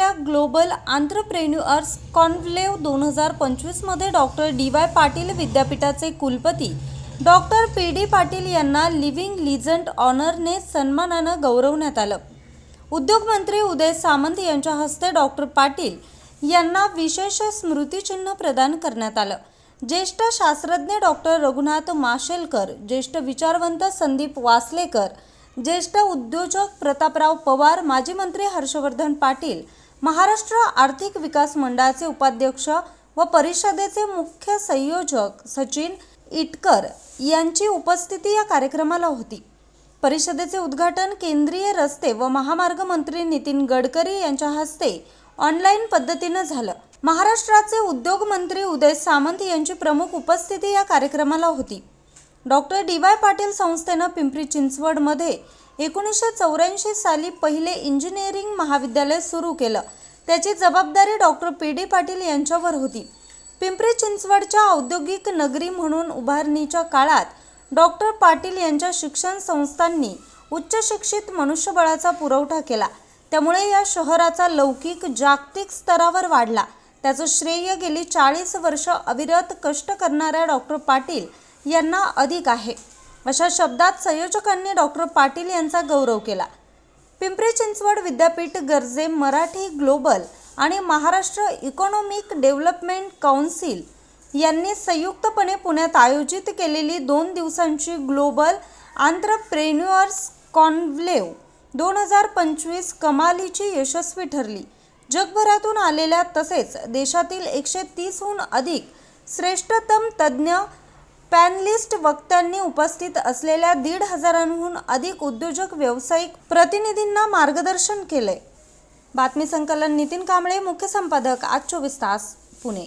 झालेल्या global आंत्रप्रेन्युअर्स conclave दोन हजार पंचवीसमध्ये डॉक्टर डी वाय पाटील विद्यापीठाचे कुलपती. डॉक्टर पी डी पाटील यांना लिव्हिंग लिजंट ऑनरने सन्मानानं गौरवण्यात आलं. उद्योगमंत्री उदय सामंत यांच्या हस्ते डॉक्टर पाटील यांना विशेष स्मृतिचिन्ह प्रदान करण्यात आलं. ज्येष्ठ शास्त्रज्ञ डॉक्टर रघुनाथ माशेलकर ज्येष्ठ विचारवंत संदीप वासलेकर ज्येष्ठ उद्योजक प्रतापराव पवार माजी मंत्री हर्षवर्धन पाटील महाराष्ट्र आर्थिक विकास मंडळाचे उपाध्यक्ष व परिषदेचे मुख्य संयोजक सचिन इटकर यांची उपस्थिती या कार्यक्रमाला होती. परिषदेचे उद्घाटन केंद्रीय रस्ते व महामार्ग मंत्री नितीन गडकरी यांच्या हस्ते ऑनलाईन पद्धतीनं झालं. महाराष्ट्राचे उद्योग मंत्री उदय सामंत यांची प्रमुख उपस्थिती या कार्यक्रमाला होती. डॉक्टर डी वाय पाटील संस्थेनं पिंपरी चिंचवडमध्ये एकोणीसशे चौऱ्याऐंशी साली पहिले इंजिनिअरिंग महाविद्यालय सुरू केलं. त्याची जबाबदारी डॉक्टर पी डी पाटील यांच्यावर होती. पिंपरी चिंचवडच्या औद्योगिक नगरी म्हणून उभारणीच्या काळात डॉक्टर पाटील यांच्या शिक्षण संस्थांनी उच्च शिक्षित मनुष्यबळाचा पुरवठा केला. त्यामुळे या शहराचा लौकिक जागतिक स्तरावर वाढला. त्याचं श्रेय गेली चाळीस वर्ष अविरत कष्ट करणाऱ्या डॉक्टर पाटील यांना अधिक आहे. अशा शब्दात संयोजकांनी डॉक्टर पाटील यांचा गौरव केला. पिंपरी चिंचवड विद्यापीठ गरजे मराठी ग्लोबल आणि महाराष्ट्र इकॉनॉमिक डेव्हलपमेंट काउन्सिल यांनी संयुक्तपणे पुण्यात आयोजित केलेली दोन दिवसांची ग्लोबल आंत्रप्रेन्युअर्स कॉन्व्लेव दोन हजार पंचवीस कमालीची यशस्वी ठरली. जगभरातून आलेल्या तसेच देशातील एकशे तीसहून अधिक श्रेष्ठतम तज्ज्ञ पॅनलिस्ट वक्त्यांनी उपस्थित असलेल्या दीड हजारांहून अधिक उद्योजक व्यावसायिक प्रतिनिधींना मार्गदर्शन केले बातमी संकलन नितीन कांबळे मुख्य संपादक आज चोवीस तास पुणे.